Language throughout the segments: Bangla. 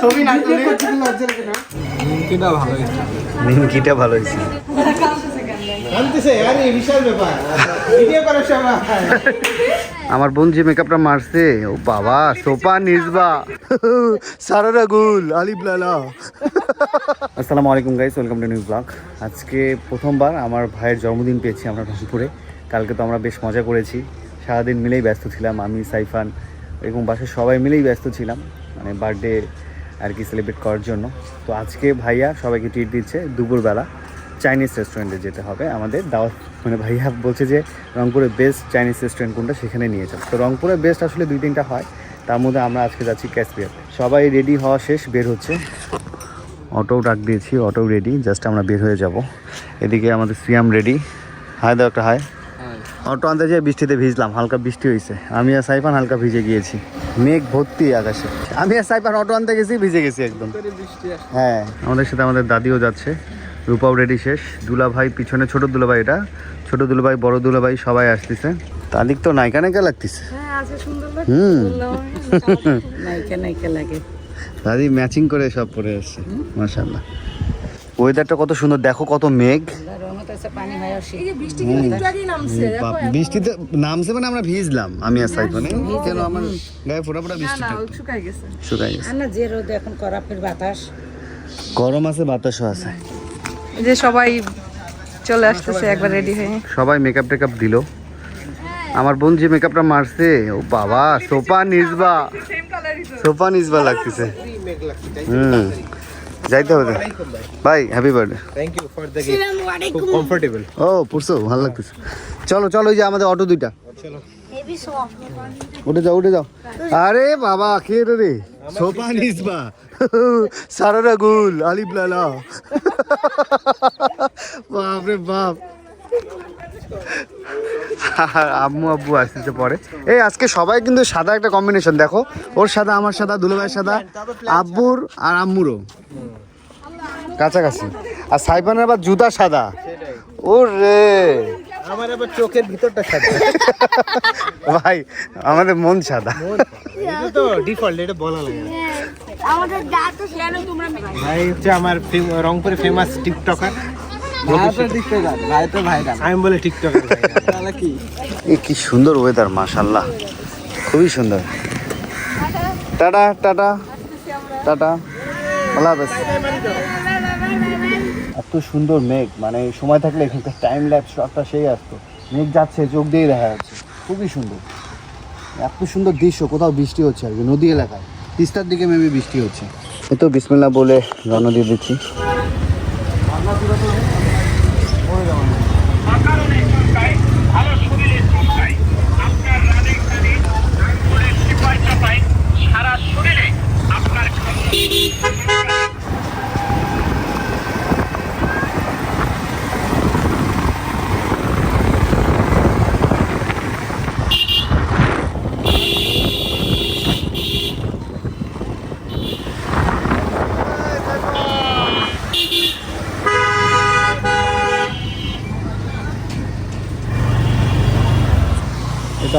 ছবি নিমকিটা ভালো হয়েছে। আমার বোন যে মেকআপটা মারছে ও বাবা সোপা নিজবা সারা রাগুল আলিফ লালা। আসসালামু আলাইকুম guys welcome to new blog আজকে প্রথমবার আমার ভাইয়ের জন্মদিন পেয়েছি আমরা রংপুরে কালকে তো আমরা বেশ মজা করেছি। সারাদিন মিলেই ব্যস্ত ছিলাম আমি সাইফান এবং বাসায় সবাই মিলেই ব্যস্ত ছিলাম মানে বার্থডে আর কি সেলিব্রেট করার জন্য। তো আজকে ভাইয়া সবাইকে ট্রিট দিচ্ছে দুপুরবেলা চাইনিজ রেস্টুরেন্টে যেতে হবে। আমাদের দাওয়াত মানে ভাইয়া বলছে যে রংপুরের বেস্ট চাইনিজ রেস্টুরেন্ট কোনটা সেখানে নিয়ে যাবে তো রংপুরের বেস্ট আসলে দুই তিনটা হয়। তার মধ্যে আমরা আজকে যাচ্ছি ক্যাসপিয়ার সবাই রেডি হওয়া শেষ, বের হচ্ছে। অটো ডাক দিয়েছি অটো রেডি জাস্ট আমরা বের হয়ে যাব। এদিকে আমাদের সিয়াম রেডি হায় দাও একটা হাই অটো আনতে যেয়ে বৃষ্টিতে ভিজলাম হালকা বৃষ্টি হয়েছে আমি আর সাইফান হালকা ভিজে গিয়েছি। মেঘ ভর্তি আকাশে। আমি আর সাইফান অটো আনতে গেছি ভিজে গেছি একদম। হ্যাঁ আমাদের সাথে আমাদের দাদিও যাচ্ছে। রূপাও রেডি শেষ। দুলাভাই পিছনে ছোট দুলাভাই এটা। ছোট দুলাভাই বড় দুলাভাই সবাই আসতেছে। তাদিক তো নায়িকা নায়িকা লাগতেছে। হ্যাঁ হুম। নাইকা নাইকা লাগে। দাদি ম্যাচিং করে সব পরে আসছে মাশাল্লাহ ওয়েদারটা কত সুন্দর দেখো কত মেঘ। রঙত পানি আসি বৃষ্টিতে নামছে মানে আমরা ভিজলাম আমি আর সাইফানে। কেন আমার গায়ে ফোটা ফোটা বৃষ্টি শুকাই গেছে। শুকাই গেছে। না যে রোদ এখন করাপের বাতাস। গরম আছে বাতাসও আছে। যে সবাই চলে আসতেছে একবার রেডি হয়ে। সবাই মেকআপ টেকআপ দিল। আমার বোন যে মেকআপটা মারছে ও বাবা সোপা নিজবা সোপা নিজবা লাগতেছে। হুম। যাইতে হবে ভাই। Happy birthday thank you for the gift খুব কমফোর্টেবল ও পড়ছো? ভালো লাগতেছে। চলো চলো ওই যে আমাদের অটো দুইটা। উঠে যাও উঠে যাও। আরে বাবা কে রে রে? সোপা নিজবা সারারা গুল আলিফ লালা। বাপ রে বাপ। আম্মু আব্বু আসতেছে পরে। এই আজকে সবাই কিন্তু সাদা একটা কম্বিনেশন দেখো। ওর সাদা আমার সাদা দুলাভাইয়ের সাদা আব্বুর আর আম্মুরও। কাছাকাছি। আর সাইবানের আবার জুতা সাদা। ও রে আমার আবার চোখের ভিতরটা সাদা। ভাই আমাদের মন সাদা। এটা তো ডিফল্ট এটা বলা লাগে আমাদের দাঁত কেন তোমরা ভাই হচ্ছে আমার ফেম- রংপুরে ফেমাস টিকটকার আমি বলে টিকটকার কি? এ কি সুন্দর ওয়েদার মাশাল্লাহ খুবই সুন্দর। Tata tata. টাটা। আল্লাহ হাফেজ। এত সুন্দর মেঘ মানে সময় থাকলে এখানকার টাইম ল্যাপস শটটা সেই আসতো। মেঘ যাচ্ছে চোখ দিয়ে দেখা যাচ্ছে। খুবই সুন্দর। এত সুন্দর দৃশ্য কোথাও বৃষ্টি হচ্ছে আর কি নদী এলাকায়। তিস্তার দিকে মেবি বৃষ্টি হচ্ছে। এই তো বিসমিল্লা বলে রওনা দিয়ে দিচ্ছি। এটা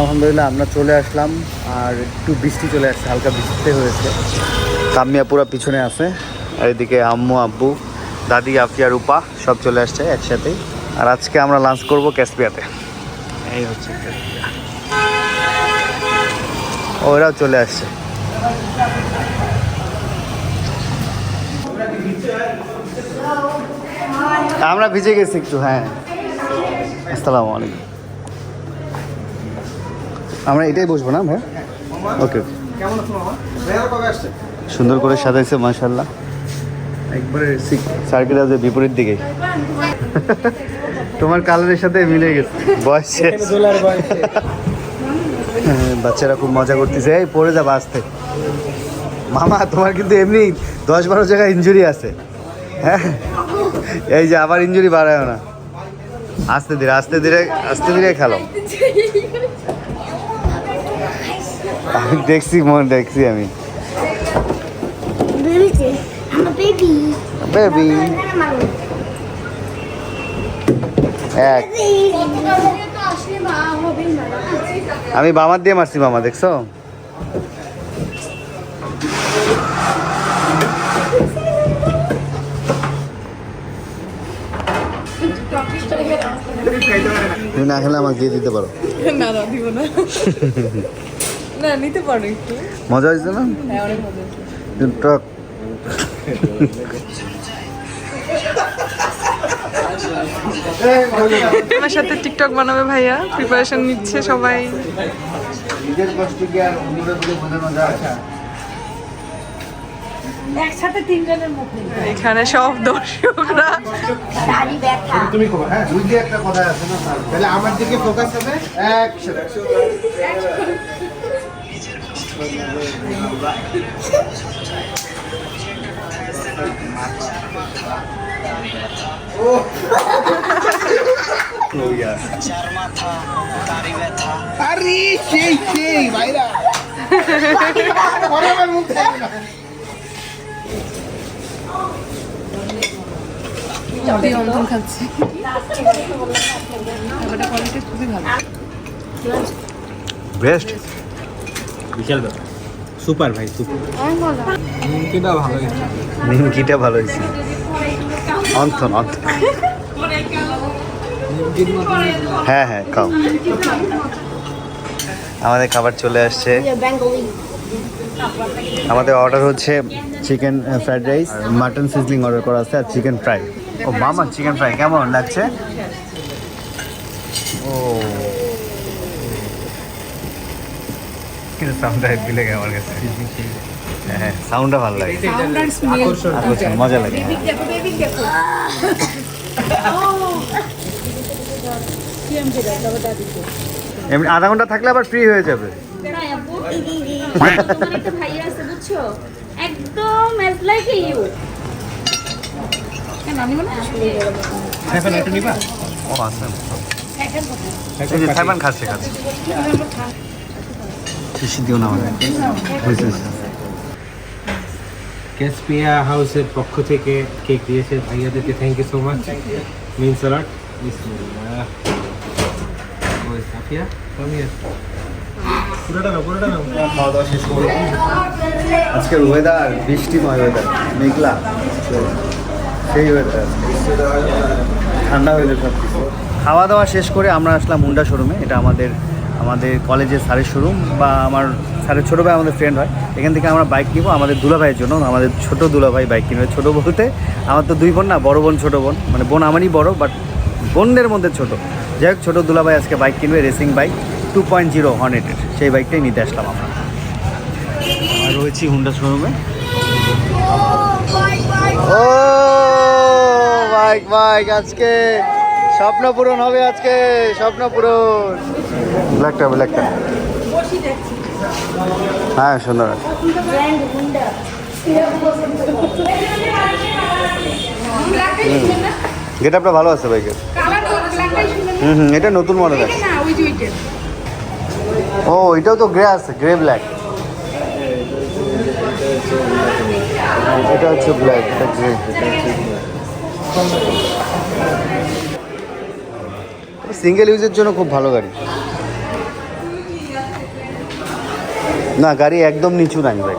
আলহামদুলিল্লাহ আমরা চলে আসলাম। আর একটু বৃষ্টি চলে আসছে হালকা বৃষ্টিতে হয়েছে। কামিয়া পুরা পিছনে আছে আর এদিকে আম্মু আব্বু দাদি আফিয়া রূপা সব চলে আসছে একসাথে আর আজকে আমরা লাঞ্চ করব ক্যাসপিয়াতে। এই হচ্ছে ওরাও চলে আসছে। আমরা ভিজে গেছি একটু হ্যাঁ। আসসালামু আলাইকুম। আমরা এটাই বসবো না ভাই? ওকে। কেমন আছো মামা? ভাইয়া কবে আসছে? সুন্দর করে সাজাইছে মাশাল্লাহ একবারে সার্কিট আছে বিপরীত দিকে। তোমার কালারের সাথে মিলে গেছে। বয়সে হ্যাঁ, বাচ্চারা খুব মজা করতেছে। এই পড়ে যাবে আসতে। মামা তোমার কিন্তু এমনি দশ বারো জায়গায় ইঞ্জুরি আছে। হ্যাঁ এই যে আবার ইঞ্জুরি বাড়ায় না। আস্তে ধীরে আস্তে ধীরে আস্তে ধীরে খেলো। আমি দেখছি মন দেখছি আমি। বেবিতে বেবি বেবি এক। আমি বামার দিয়ে মারছি মামা দেখছ? তুমি না খেলে আমাকে দিয়ে দিতে পারো। না দিব না। না নিতে পারো একটু। মজা হয়েছে না? হ্যাঁ অনেক মজা হয়েছে। টিকটক আমার সাথে টিকটক বানাবে ভাইয়া প্রিপারেশন নিচ্ছে সবাই। নিজের কষ্ট কি আর অন্যদের বোঝানো যায়। একসাথে তিনজনের মুখ এখানে সব দর্শকরা। দাড়ি ব্যথা। তুমি করো হ্যাঁ দুই দিয়ে একটা কথা আছে না? তাহলে আমার দিকে ফোকাস হবে? অ্যাকশন আরে সেই সেই ভাইরা মুখ না। খাচ্ছি খুবই ভালো বেস্ট বিশাল ব্যাপার। সুপার ভাই সুপার। নিমকিটা ভালো হয়েছে। নিমকিটা ভালো হয়েছে। অন্থন অন্থন হ্যাঁ হ্যাঁ খাও। আমাদের খাবার চলে আসছে। আমাদের অর্ডার হচ্ছে chicken fried rice mutton sizzling order করা আছে আর চিকেন ফ্রাই ও মামা চিকেন ফ্রাই কেমন লাগছে? ও কিন্তু সাউন্ডটা হেভি লাগে আমার কাছে। হ্যাঁ সাউন্ডটা ভালো লাগে। আকর্ষণ মজা লাগে। এমনি আধা ঘণ্টা থাকলে আবার ফ্রি হয়ে যাবে। একদম অ্যাজ লাইক ইউ এখন একটু নিবা? ও আসেন এই যে সাইমান খাচ্ছে খাচ্ছে। বেশি দিও না আমাকে। ক্যাসপিয়া হাউসের পক্ষ থেকে কেক দিয়েছে ভাইয়াদেরকে। Thank you so much means lot বিসমিল্লাহ। ওই সাফিয়া কমি আছে? পুরোটা নাও পুরোটা নাও। খাওয়া দাওয়া শেষ করে আজকের ওয়েদার বৃষ্টিময় ওয়েদার মেঘলা। সেই ওয়েদার ঠান্ডা হয়ে সব কিছু খাওয়া দাওয়া শেষ করে আমরা আসলাম মুন্ডা শোরুমে এটা আমাদের আমাদের কলেজের স্যারের শোরুম বা আমার স্যারের ছোটো ভাই আমাদের ফ্রেন্ড হয়। এখান থেকে আমরা বাইক নিবো আমাদের দুলাভাইয়ের জন্য। আমাদের ছোট দুলাভাই বাইক কিনবে। ছোটো বলতে আমার তো দুই বোন না, বড় বোন, ছোটো বোন। মানে বোন আমারই বড় বাট বোনদের মধ্যে ছোট। যাই হোক, ছোটো দুলাভাই আজকে বাইক কিনবে racing bike two point zero হর্নেটের সেই বাইকটাই নিতে আসলাম আমরা। আর রয়েছি হুন্ডা শোরুমে ও বাইক বাইক আজকে। স্বপ্ন পূরণ হবে আজকে, স্বপ্ন পূরণ। ব্ল্যাকটা ব্ল্যাকটা। হ্যাঁ সুন্দর আছে। গেট আপটা ভালো আছে বাইকের হুম হুম, এটা নতুন মডেল আছে। ও, এটাও তো গ্রে আছে গ্রে ব্ল্যাক এটা হচ্ছে ব্ল্যাক এটা গ্রে সিঙ্গেল ইউজের জন্য খুব ভালো গাড়ি। না, গাড়ি একদম নিচু নাই ভাই।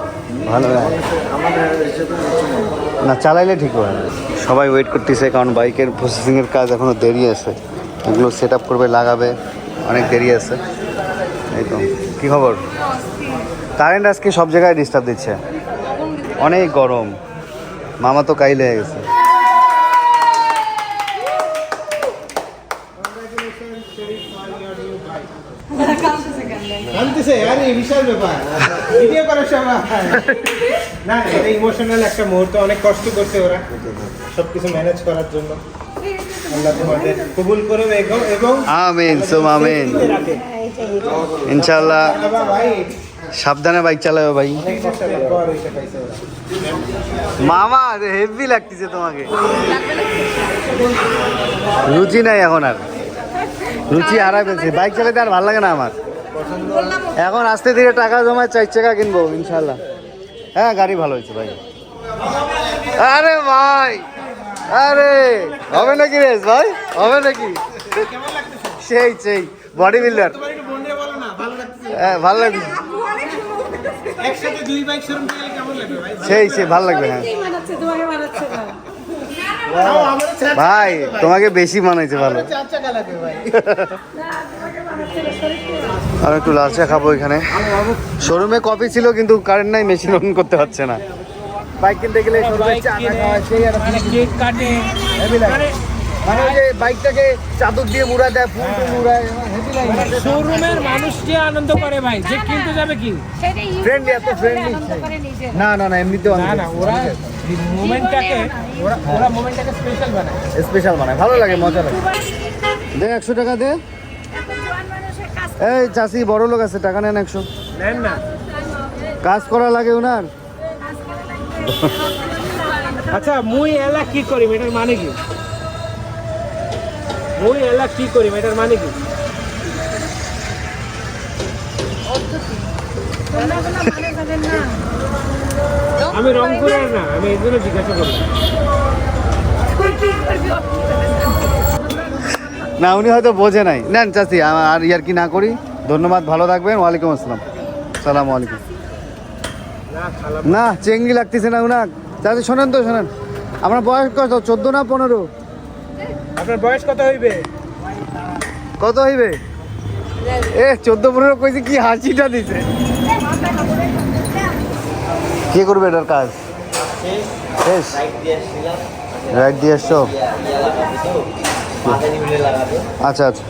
ভালো না। চালাইলে ঠিক না। সবাই ওয়েট করতেছে, কারণ বাইকের প্রসেসিংয়ের কাজ এখনও দেরি আছে। এগুলো সেট আপ করবে, লাগাবে, অনেক দেরি আছে। তো। কী খবর? কারেন্ট আজকে সব জায়গায় ডিস্টার্ব দিচ্ছে। অনেক গরম। মামা তো কাইলে হয়ে গেছে। কানতেছে আরে বিশাল ব্যাপার। ভিডিও করার সময় না এটা ইমোশনাল একটা মুহূর্ত অনেক কষ্ট করছে ওরা। সবকিছু ম্যানেজ করার জন্য। আল্লাহ তোমাদের কবুল করবে এবং- এবং আমিন সোম আমিন। রাখে। ইনশাল্লাহ বাবা ভাই সাবধানে বাইক চালাবে ভাই। মামা হেভি লাগতেছে তোমাকে। রুচি নাই এখন আর। রুচি হারাই ফেলছে। বাইক চালাতে আর ভালো লাগে না আমার। এখন আস্তে ধীরে টাকা জমায় চার চাকা কিনবো ইনশাল্লাহ হ্যাঁ গাড়ি ভালো হয়েছে ভাই। আরে ভাই আরে হবে নাকি রেস ভাই? হবে নাকি? সেই সেই বডি বিল্ডার হ্যাঁ ভালো লাগবে সেই সে ভালো লাগবে হ্যাঁ। ভাই তোমাকে বেশি মানাইছে ভালো। আর একটু লাল চা খাব এখানে। শোরুমে কফি ছিল কিন্তু কারেন্ট নাই মেশিন অন করতে হচ্ছে না। বাইক কিনতে গেলে কেক কাটে। মানে যে বাইকটাকে চাদর দিয়ে মুড়া দেয় ফুল টুল মুড়ায় হেভি লাগে শোরুমের আনন্দ করে ভাই যে কিনতে যাবে কি ফ্রেন্ডলি এত ফ্রেন্ডলি না না না এমনিতেও না না ওরা মোমেন্টটাকে ওরা ওরা মোমেন্টটাকে স্পেশাল বানায়। স্পেশাল বানায় ভালো লাগে মজা লাগে। দে একশো টাকা দে। এই চাষি বড় লোক আছে টাকা নেন একশো। নেন না। কাজ করা লাগে ওনার আচ্ছা মুই এলা কি করি এটার মানে কি? মুই এলা কি করি এটার মানে কি? আমি রংপুরের না আমি এই জন্য জিজ্ঞাসা করলাম না উনি হয়তো বোঝে নাই। নেন চাষি আর ইয়ার কি না করি? ধন্যবাদ ভালো থাকবেন ওয়ালাইকুম আসসালাম। সালাম আলাইকুম। না চেঙ্গি লাগতেছে না উনাক চাষি শোনেন তো শোনেন। আপনার বয়স কত? চোদ্দ না পনেরো? আপনার বয়স কত হইবে? কত হইবে? এ চোদ্দ পনেরো কইছে কি হাসিটা দিছে। কে করবে এটার কাজ? শেষ। রাইট দিয়ে এসছো আচ্ছা আচ্ছা।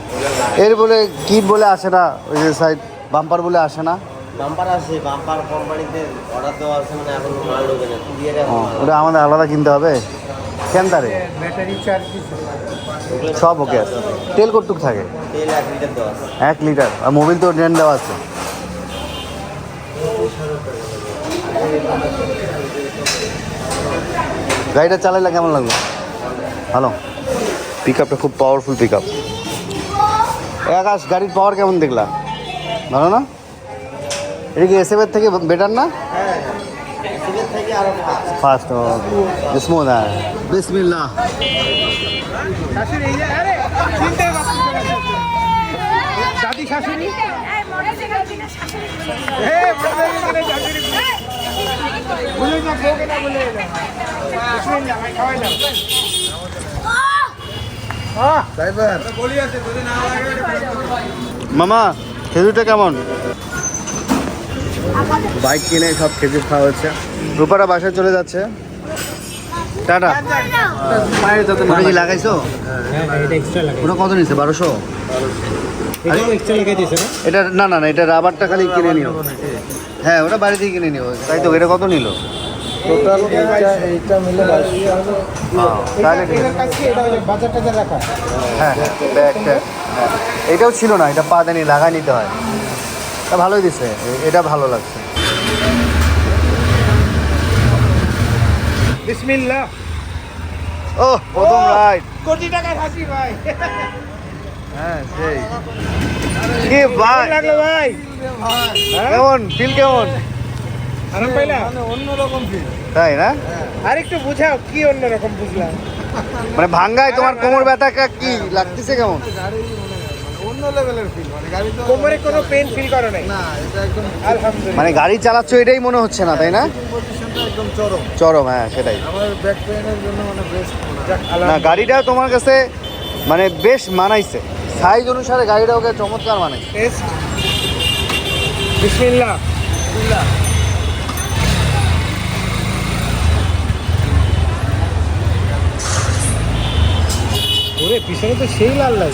এর বলে কিট বলে আসে না? ওই যে সাইড বাম্পার বলে আসে না? বাম্পার আছে বাম্পার কোম্পানিতে অর্ডার দেওয়া আছে মানে এখন মাল ঢোকে না কুরিয়ারে ওটা আমাদের আলাদা কিনতে হবে? কেন তারে? ব্যাটারি চার্জ সব ওকে আছে। তেল কটুক থাকে? তেল এক লিটার দেওয়া আছে। এক লিটার আর মোবিল তো ড্রেন দেওয়া আছে। গাড়িটা চালাইলে কেমন লাগল? ভালো পিক আপটা খুব পাওয়ারফুল পিক আপ আকাশ গাড়ির পাওয়ার কেমন দেখলা ভালো না এটা কি এসএফের থেকে বেটার না ফাস্ট ফাস্ট স্মুথ হ্যাঁ বিসমিল্লাহ দাদি শাশুড়ি বলে না বলে না শুনুন না ভাই খাওয়াই না আহ ড্রাইভার বলি আছে যদি না লাগে মামা, খেজুরটা কেমন? বাইক কিনে সব খেজুর খাওয়া হচ্ছে। রূপারা বাসায় চলে যাচ্ছে। টাটা। কি লাগাইছো? ওটা কত নিচ্ছে বারোশো? এটা, না না না, এটা রাবারটা খালি কিনে নিও। হ্যাঁ ওটা বাড়ি থেকে কিনে নিও। তাই তো, এটা কত নিল? টোটাল এইটা মিলে তাহলে ঠিক এটার আছে। কাছে এটা ওই যে বাজার টাজার রাখা হ্যাঁ। হ্যাঁ হ্যাঁ এটাও ছিল না এটা পা দেনি লাগা নিতে হয়। তা ভালোই দিছে এটা ভালো লাগছে। বিসমিল্লাহ। ও প্রথম রাইড। কোটি টাকার হাসি ভাই। হ্যাঁ সেই। কি ভাই? লাগল ভাই? কেমন? ফিল কেমন? আরাম পাইলা? তাই না? আর একটু বুঝাও কি অন্যরকম বুঝলাম? মানে ভাঙ্গায় তোমার কোমর ব্যথা কি? লাগতেছে কেমন? কোমরে কোনো পেন ফিল করো নাই? আলহামদুলিল্লাহ। মানে গাড়ি চালাচ্ছ এটাই মনে হচ্ছে না তাই না? চরম। হ্যাঁ সেটাই। না গাড়িটা তোমার কাছে মানে বেশ মানাইছে। সাইজ অনুসারে গাড়িটা ওকে চমৎকার মানাইছে। টেস্ট বিসমিল্লাহ। ওরে পিছনে তো সেই লাল লাল।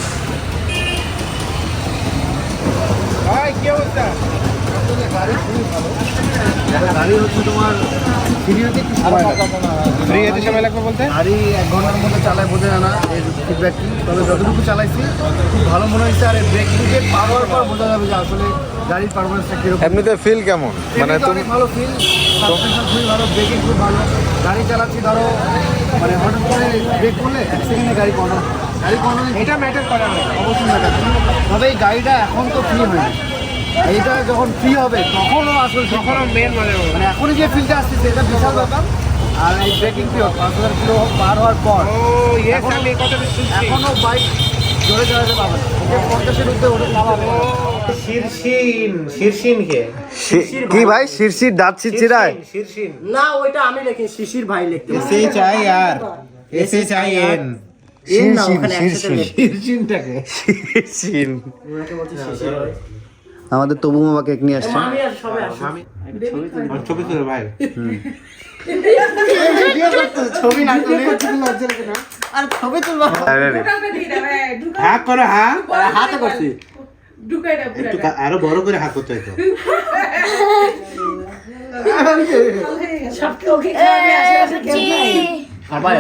ভাই কি অবস্থা? গাড়ি হচ্ছে তোমার ফ্রি হতে সময় লাগে। ফ্রি যেতে সময় লাগবে বলতে? গাড়ি এক ঘণ্টার মধ্যে চালায় বোঝে না না এর ফিডব্যাক কি? তবে যতটুকু চালাইছি খুব ভালো মনে হয়েছে আর ব্রেক দিকে পাওয়ার পর বোঝা যাবে যে আসলে গাড়ির পারফরমেন্সটা কীরকম। এমনিতে ফিল কেমন? মানে তুমি ভালো ফিল সাসপেনশন খুবই ভালো ব্রেকিং খুব ভালো গাড়ি চালাচ্ছি ধরো মানে হঠাৎ করে ব্রেক করলে এক সেকেন্ডে গাড়ি কর্নার গাড়ি কর্নার এটা ম্যাটার করে অনেক অবশ্যই ম্যাটার তবে এই গাড়িটা এখন তো ফ্রি হয়নি। এইটা যখন ফ্রি হবে তখনও আসলে তখনও মেন হবে মানে এখনই যে ফিলটা আসতেছে এটা বিশাল ব্যাপার। আর এই ব্রেকিং পিরিয়ড পাঁচ হাজার কিলো পার হওয়ার পর ও ইয়েস এখনো- আমি এই কথাটা শুনছি। এখনও বাইক জোরে চালাতে পারবে না। পঞ্চাশের উঠতে ওটা নামাবে কে? কি ভাই। শিরশির দাঁত শীর্ষিন না ওইটা আমি লিখি শিশির ভাই লিখতে S H I R S H I N. আমাদের তবু মামা কেক নিয়ে আসছে। আমি আর ছবি তুলে ভাই। ছবি না আর ছবি তুলবো। আরে রে। হা করো হা হাতে করছি। আরও বড় করে হাঁকো করতে হতো সবকে ওকে খাওয়াবে আশেপাশে সবাই